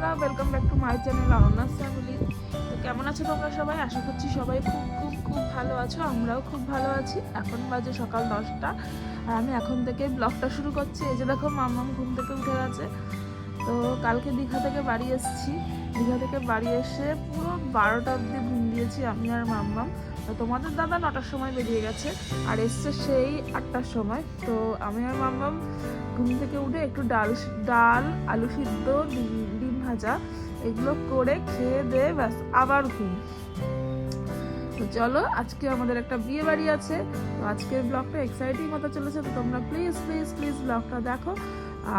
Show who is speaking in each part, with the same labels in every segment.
Speaker 1: বন্ধুরা welcome back to my channel Ananya's family তো কেমন আছো তোমরা সবাই? আশা করছি সবাই খুব খুব খুব ভালো আছো। আমরাও খুব ভালো আছি। এখন বাজে সকাল দশটা, আর আমি এখন থেকে ব্লগটা শুরু করছি। এই যে দেখো মামাম ঘুম থেকে উঠে গেছে। তো কালকে দীঘা থেকে বাড়ি এসেছি। দীঘা থেকে বাড়ি এসে পুরো বারোটা অবধি ঘুম দিয়েছি আমি আর মাম্মাম। তো তোমাদের দাদা নটার সময় বেরিয়ে গেছে, আর এসছে সেই আটটার সময়। তো আমি আর মাম্মাম ঘুম থেকে উঠে একটু ডাল ডাল, আলু সিদ্ধ ডিম ভাজা, এগুলো করে খেয়ে দিয়ে ব্যাস, আবার ঘুম। তো চলো, আজকে আমাদের একটা বিয়ে বাড়ি আছে। তো আজকের ব্লগটা এক্সাইটিং হতে চলেছে, তো তোমরা প্লিজ প্লিজ প্লিজ ব্লগটা দেখো।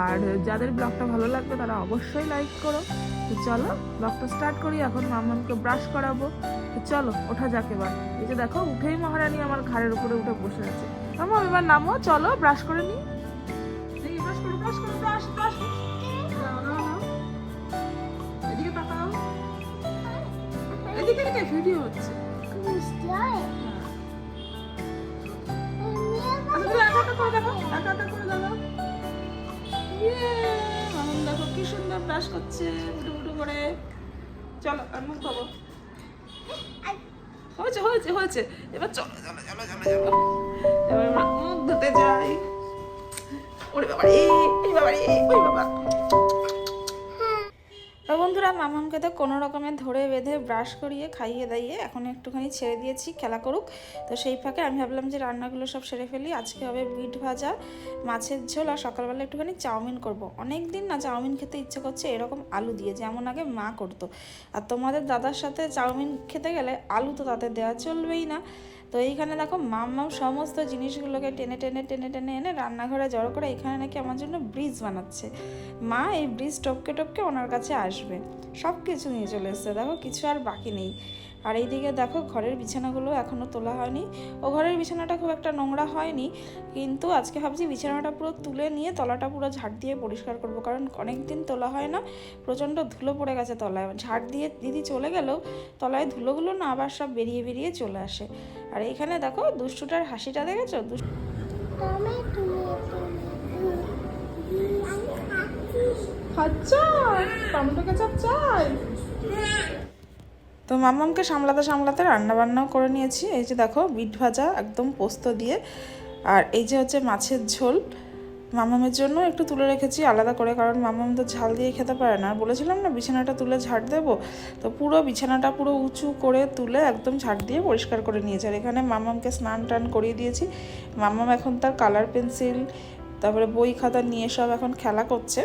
Speaker 1: আর যাদের ব্লগটা ভালো লাগবে, তারা অবশ্যই লাইক করো। তো চলো, ব্লগটা স্টার্ট করি, এখন মামাকে ব্রাশ করাবো। তো চলো, ওঠা যাক এবার। এই যে দেখো, উঠেই মহারানী আমার ঘাড়ের উপরে উঠে বসে আছে। মামা এবার নামো, চলো ব্রাশ করে নি। দেখি ব্রাশ করো ব্রাশ করো ব্রাশ ব্রাশ এদিকে এদিকে ভিডিও হচ্ছে। আচ্ছা, একা করে দেখো কি করে। চলো আর খাব হয়েছে হয়েছে হয়েছে। এবার চলো চলো চলো চলো চলো। এবার মুখ ধুতে যাই। ওরে বাবা রে বাবা রে বাবা। বন্ধুরা মামামকে তো কোনো রকমে ধরে বেঁধে ব্রাশ করিয়ে খাইয়ে দাইয়ে এখন একটুখানি ছেড়ে দিয়েছি, খেলা করুক। তো সেই ফাঁকে আমি ভাবলাম যে রান্নাগুলো সব সেরে ফেলি। আজকে হবে বিট ভাজা, মাছের ঝোল আর সকালবেলা একটুখানি চাউমিন করব। অনেক দিন না চাউমিন খেতে ইচ্ছে করছে এরকম আলু দিয়ে, যেমন আগে মা করতো। আর তোমাদের দাদার সাথে চাউমিন খেতে গেলে আলু তো তাতে দেওয়া চলবেই না। তো এইখানে দেখো মাম্মাম সমস্ত জিনিসগুলোকে টেনে টেনে টেনে টেনে এনে রান্নাঘরে জড়ো করে এখানে নাকি আমার জন্য ব্রিজ বানাচ্ছে। মা এই ব্রিজ টপকে টপকে ওনার কাছে আসবে। সব কিছু নিয়ে চলে এসছে। দেখো কিছু আর বাকি নেই। আর এইদিকে দেখো ঘরের বিছানাগুলো এখনও তোলা হয়নি। ও ঘরের বিছানাটা খুব একটা নোংরা হয়নি কিন্তু আজকে ভাবছি বিছানাটা পুরো তুলে নিয়ে তলাটা পুরো ঝাড় দিয়ে পরিষ্কার করব কারণ অনেক দিন তোলা হয় না প্রচণ্ড ধুলো পড়ে গেছে তলায়। ঝাড় দিয়ে দিদি চলে গেলেও তলায় ধুলোগুলো না আবার সব বেরিয়ে বেরিয়ে চলে আসে। আর এইখানে দেখো দুষ্টুটার হাসিটা দেখেছ? দুষ্টু খাচ্ছা টমেটো কেচাপ চাই। তো মামামকে সামলাতে সামলাতে রান্না বান্নাও করে নিয়েছি। এই যে দেখো, বিট ভাজা একদম পোস্ত দিয়ে। আর এই যে হচ্ছে মাছের ঝোল। মামামের জন্য একটু তুলে রেখেছি আলাদা করে, কারণ মামাম তো ঝাল দিয়ে খেতে পারে না। আর বলেছিলাম না, বিছানাটা তুলে ঝাড় দেবো? তো পুরো বিছানাটা পুরো উঁচু করে তুলে একদম ঝাড় দিয়ে পরিষ্কার করে নিয়েছে। আর এখানে মামামকে স্নান টান করিয়ে দিয়েছি। মামাম এখন তার কালার পেন্সিল, তারপরে বই খাতা নিয়ে সব এখন খেলা করছে।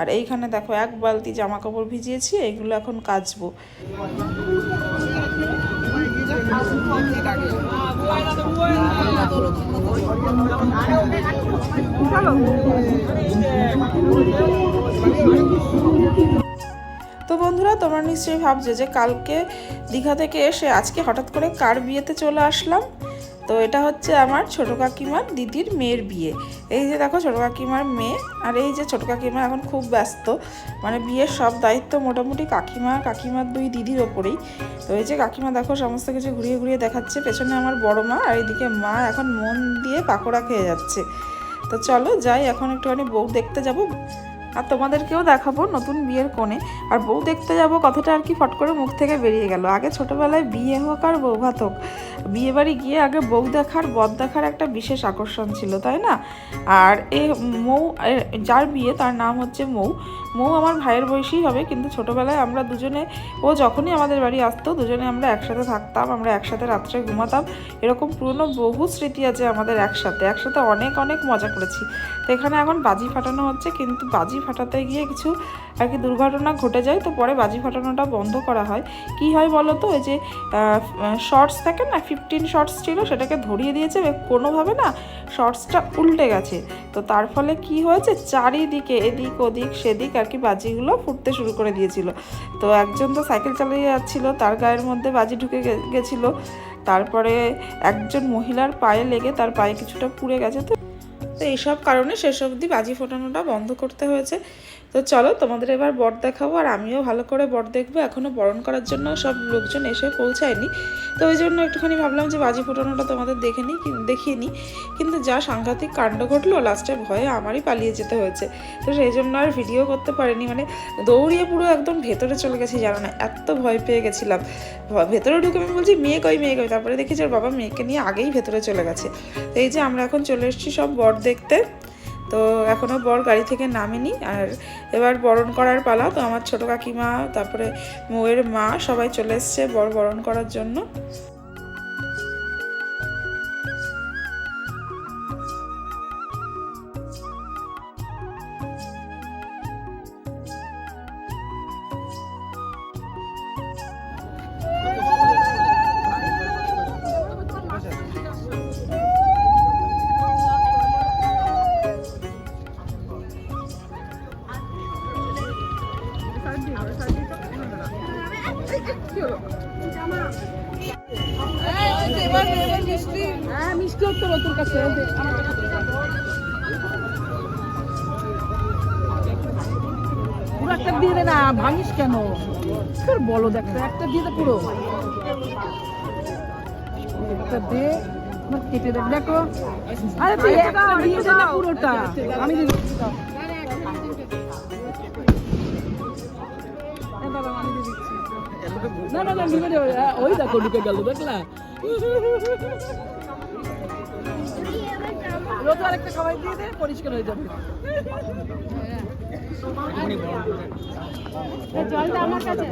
Speaker 1: আর এইখানে দেখো, এক বালতি জামা কাপড় ভিজিয়েছি এইগুলো এখন কাচবো। তো বন্ধুরা, তোমরা নিশ্চয়ই ভাবছ যে কালকে দীঘা থেকে এসে আজকে হঠাৎ করে কার বিয়েতে চলে আসলাম? তো এটা হচ্ছে আমার ছোটো কাকিমার দিদির মেয়ের বিয়ে। এই যে দেখো ছোটো কাকিমার মেয়ে, আর এই যে ছোটো কাকিমা এখন খুব ব্যস্ত। মানে বিয়ের সব দায়িত্ব মোটামুটি কাকিমা, কাকিমার দুই দিদির ওপরেই। তো এই যে কাকিমা দেখো সমস্ত কিছু ঘুরিয়ে ঘুরিয়ে দেখাচ্ছে, পেছনে আমার বড় মা আর এইদিকে মা এখন মন দিয়ে পাকোড়া খেয়ে যাচ্ছে। তো চলো যাই, এখন একটুখানি বউ দেখতে যাব। আর তোমাদেরকেও দেখাবো নতুন বিয়ের কোণে। আর বউ দেখতে যাব কথাটা আর কি ফট করে মুখ থেকে বেরিয়ে গেল। আগে ছোটোবেলায় বিয়ে হোক আর বউ ভাত হোক। বিয়ে বাড়ি গিয়ে আগে বউ দেখার বদ দেখার একটা বিশেষ আকর্ষণ ছিল, তাই না? আর এ মৌ যার বিয়ে তার নাম হচ্ছে মৌ। মৌ আমার ভাইয়ের বয়সী হবে, কিন্তু ছোটবেলায় আমরা দুজনে, ও যখনই আমাদের বাড়ি আসতো, দুজনে আমরা একসাথে থাকতাম, আমরা একসাথে রাত্রে ঘুমাতাম। এরকম পুরনো বহু স্মৃতি আছে আমাদের একসাথে একসাথে অনেক অনেক মজা করেছি। তো এখানে এখন বাজি ফাটানো হচ্ছে, কিন্তু বাজি ফাটাতে গিয়ে কিছু আর কি দুর্ঘটনা ঘটে যায়, তো পরে বাজি ফাটানোটা বন্ধ করা হয়। কি হয় বলো তো ওই যে শর্টস থাকে না ফিফটিন শর্টস ছিল, সেটাকে ধরিয়ে দিয়েছে কোনোভাবে না শর্টসটা উল্টে গেছে। তো তার ফলে কি হয়েছে? চারিদিকে এদিক ওদিক, সেদিক আর কি বাজিগুলো ফুটতে শুরু করে দিয়েছিল। তো একজন তো সাইকেল চালিয়ে যাচ্ছিল, তার গায়ের মধ্যে বাজি ঢুকে গেছিল। তারপরে একজন মহিলার পায়ে লেগে তার পায়ে কিছুটা পুড়ে গেছে। তো তো এইসব কারণে শেষ অবধি বাজি ফোটানোটা বন্ধ করতে হয়েছে। তো চলো তোমাদের এবার বট দেখাবো, আর আমিও ভালো করে বট দেখব। এখনও বরণ করার জন্য সব লোকজন এসে পৌঁছায়নি। তো ওই জন্য একটুখানি ভাবলাম যে বাজি ফোটানোটা তোমাদের দেখে নিই দেখিয়ে নিই কিন্তু যা সাংঘাতিক কাণ্ড ঘটলো লাস্টে ভয়ে আমারই পালিয়ে যেতে হয়েছে। তো সেই জন্য আর ভিডিও করতে পারিনি মানে দৌড়িয়ে পুরো একদম ভেতরে চলে গেছি, জানো না, এত ভয় পেয়ে গেছিলাম। ভেতরে ঢুকে আমি বলছি, মেয়ে কই মেয়ে কই? তারপরে দেখি যে ওর বাবা মেয়েকে নিয়ে আগেই ভেতরে চলে গেছে। তো এই যে আমরা এখন চলে এসেছি সব বট দেখতে। তো এখনও বর গাড়ি থেকে নামেনি আর এবার বরণ করার পালা। তো আমার ছোটো কাকিমা, তারপরে মৌয়ের মা সবাই চলে এসছে বর বরণ করার জন্য।
Speaker 2: তোর কাছে পুরো একটা দিয়ে দে না ভাঙিস কেন? তোর বলো দেখ একটা দিয়ে দে পুরো। একটা দে আমার কেটে দেখ দেখো। আরে তুই একটা দিয়ে দে না পুরোটা। আমি দিয়ে দিচ্ছি বাবা, আমি দিয়ে দিচ্ছি। না না ওই দেখো ঢুকে গেল দেখলা? রোজ আরেকটা খাবার দিয়ে দে পরিষ্কার হয়ে যাবে। জলটা আমার কাছে।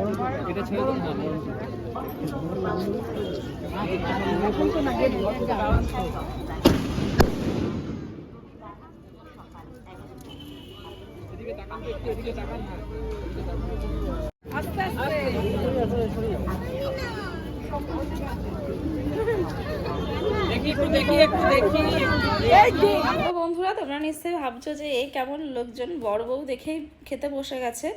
Speaker 2: আস্তে আস্তে দেখি একটু দেখি
Speaker 1: বন্ধুরা, তোমরা নিশ্চয়ই ভাবছ যে এই কেমন লোকজন বড় বউ দেখেই খেতে বসে গেছে।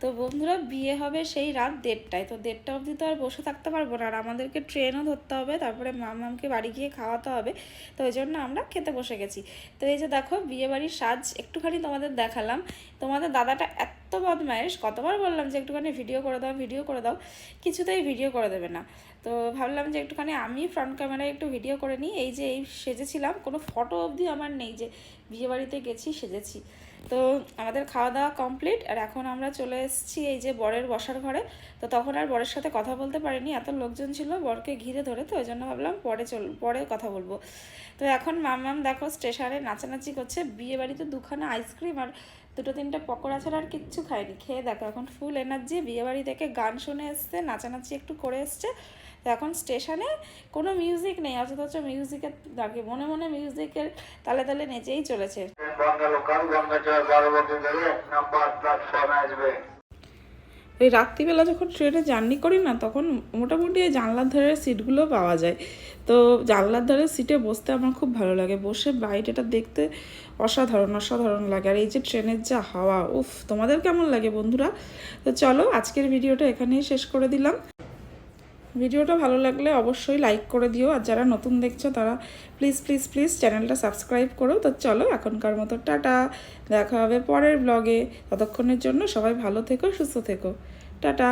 Speaker 1: তো বন্ধুরা, বিয়ে হবে সেই রাত দেড়টায়। তো দেড়টা অবধি তো আর বসে থাকতে পারব না। আর আমাদেরকে ট্রেনও ধরতে হবে, তারপরে মামামকে বাড়ি গিয়ে খাওয়াতে হবে। তো ওই জন্য আমরা খেতে বসে গেছি। তো এই যে দেখো বিয়ে বাড়ির সাজ একটুখানি তোমাদের দেখালাম। তোমাদের দাদাটা এত বদমাইশ কতবার বললাম যে একটুখানি ভিডিও করে দাও ভিডিও করে দাও। কিছুতেই ভিডিও করে দেবে না। তো ভাবলাম যে একটুখানি আমি ফ্রন্ট ক্যামেরায় একটু ভিডিও করে নিই। এই যে এই সেজেছিলাম, কোনো ফটো অবধি আমার নেই যে বিয়ে বাড়িতে গেছি, সেজেছি। তো আমাদের খাওয়া দাওয়া কমপ্লিট আর এখন আমরা চলে এসেছি এই যে বরের বসার ঘরে। তো তখন আর বরের সাথে কথা বলতে পারিনি, এত লোকজন ছিল, বরকে ঘিরে ধরে, তো ওই জন্য ভাবলাম পরে চল, পরে কথা বলব। তো এখন মামাম দেখো স্টেশনে নাচানাচি করছে, বিয়ে বাড়িতে দুখানা আইসক্রিম আর দুটো তিনটে পকোড়া ছাড়া আর কিচ্ছু খায়নি। খেয়ে দেখো, এখন ফুল এনার্জি বিয়ে বাড়ি থেকে গান শুনে এসছে, নাচানাচি একটু করে এসছে। তো এখন স্টেশনে কোনো মিউজিক নেই অথচ মিউজিকের দাঁড়িয়ে মনে মনে মিউজিকের তালে তালে নেচেই চলেছে। এই রাত্রিবেলা যখন ট্রেনে জার্নি করি না তখন মোটামুটি এই জানলার ধারের সিটগুলো পাওয়া যায়। তো জানলার ধারের সিটে বসতে আমার খুব ভালো লাগে। বসে বাইরেটা দেখতে অসাধারণ অসাধারণ লাগে। আর এই যে ট্রেনের যা হাওয়া উফ তোমাদের কেমন লাগে বন্ধুরা? তো চলো আজকের ভিডিওটা এখানেই শেষ করে দিলাম। ভিডিওটা ভালো লাগলে অবশ্যই লাইক করে দিও। আর যারা নতুন দেখছ, তারা প্লিজ প্লিজ প্লিজ চ্যানেলটা সাবস্ক্রাইব করো। তো চলো, এখনকার মতো টাটা। দেখা হবে পরের ব্লগে ততক্ষণের জন্য সবাই ভালো থেকো, সুস্থ থেকো। টাটা।